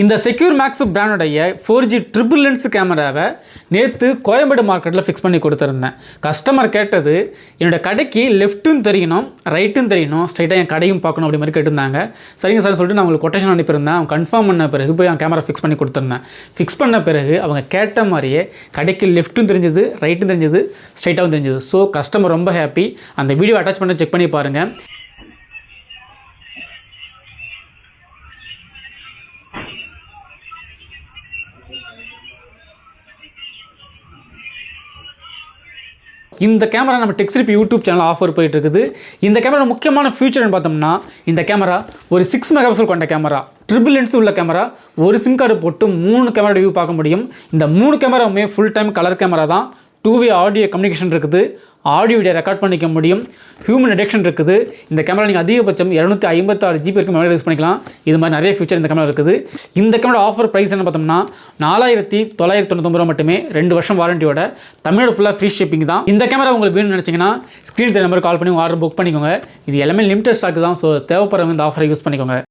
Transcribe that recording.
இந்த secure max பிராண்டுடைய four G triple lens கேமராவை நேற்று கோயம்பேடு மார்க்கெட்டில் ஃபிக்ஸ் பண்ணி கொடுத்துருந்தேன். கஸ்டமர் கேட்டது என்னோட கடைக்கு லெஃப்ட்டும் தெரியணும் ரைட்டும் தெரியணும் ஸ்ட்ரைட்டாக என் கடையும் பார்க்கணும் அப்படி மாதிரி கேட்டிருந்தாங்க. சரிங்க சார் சொல்லிட்டு நான் உங்களுக்கு கொட்டேஷன் அனுப்பியிருந்தேன். அவங்க கன்ஃபார்ம் பண்ண பிறகு போய் என் கேமரா ஃபிக்ஸ் பண்ணி கொடுத்துருந்தேன். ஃபிக்ஸ் பண்ண பிறகு அவங்க கேட்ட மாதிரியே கடைக்கு லெஃப்ட்டும் தெரிஞ்சது ரைட்டும் தெரிஞ்சது ஸ்ட்ரைட்டாகவும் தெரிஞ்சது. ஸோ கஸ்டமர் ரொம்ப ஹாப்பி அந்த வீடியோ அட்டாச் பண்ணி செக் பண்ணி பாருங்கள் இந்த கேமரா நம்ம டெக்ஸ்ரிப் யூடியூப் சேனல் ஆஃபர் போயிட்டு இருக்குது இந்த கேமரா முக்கியமான ஃபியூச்சர்னு பார்த்தோம்னா இந்த கேமரா ஒரு சிக்ஸ் மெகா பிக்சல் கொண்ட கேமரா ட்ரிபிள் லென்ஸ் உள்ள கேமரா ஒரு சிம் கார்டு போட்டு மூணு கேமரா வியூ பார்க்க முடியும். இந்த மூணு கேமராவுமே ஃபுல் டைம் கலர் கேமரா தான். டூ வே ஆடியோ கம்யூனிகேஷன் இருக்குது ஆடியோ வீடியோ ரெக்கார்ட் பண்ணிக்க முடியும் ஹியூமன் டிடெக்ஷன் இருக்குது. இந்த கேமரா நீங்கள் அதிகபட்சம் இரநூத்தி ஐம்பத்தாறு ஜிபி வரைக்கும் மெமரி யூஸ் பண்ணிக்கலாம். இது மாதிரி நிறைய ஃபியூச்சர் இந்த கேமரா இருக்குது. இந்த கேமரா ஆஃபர் ப்ரைஸ் என்ன பார்த்தோம்னா நாலாயிரத்தி தொள்ளாயிரத்தி தொண்ணூத்தொம்பது ரூபா மட்டுமே ரெண்டு வருஷம் வாரண்டியோட தமிழோட ஃபுல்லாக ஃப்ரீ ஷிப்பிங் தான். இந்த கேமரா உங்களுக்கு வேணும்னு நினச்சிங்கன்னா ஸ்க்ரீன் நம்பர் கால் பண்ணி ஆர்டர் புக் பண்ணிக்கோங்க. இது எல்லாமே லிமிடெட் ஸ்டாக் தான் ஸோ தேவைப்படுறவங்க இந்த ஆஃபரை யூஸ் பண்ணிக்கோங்க.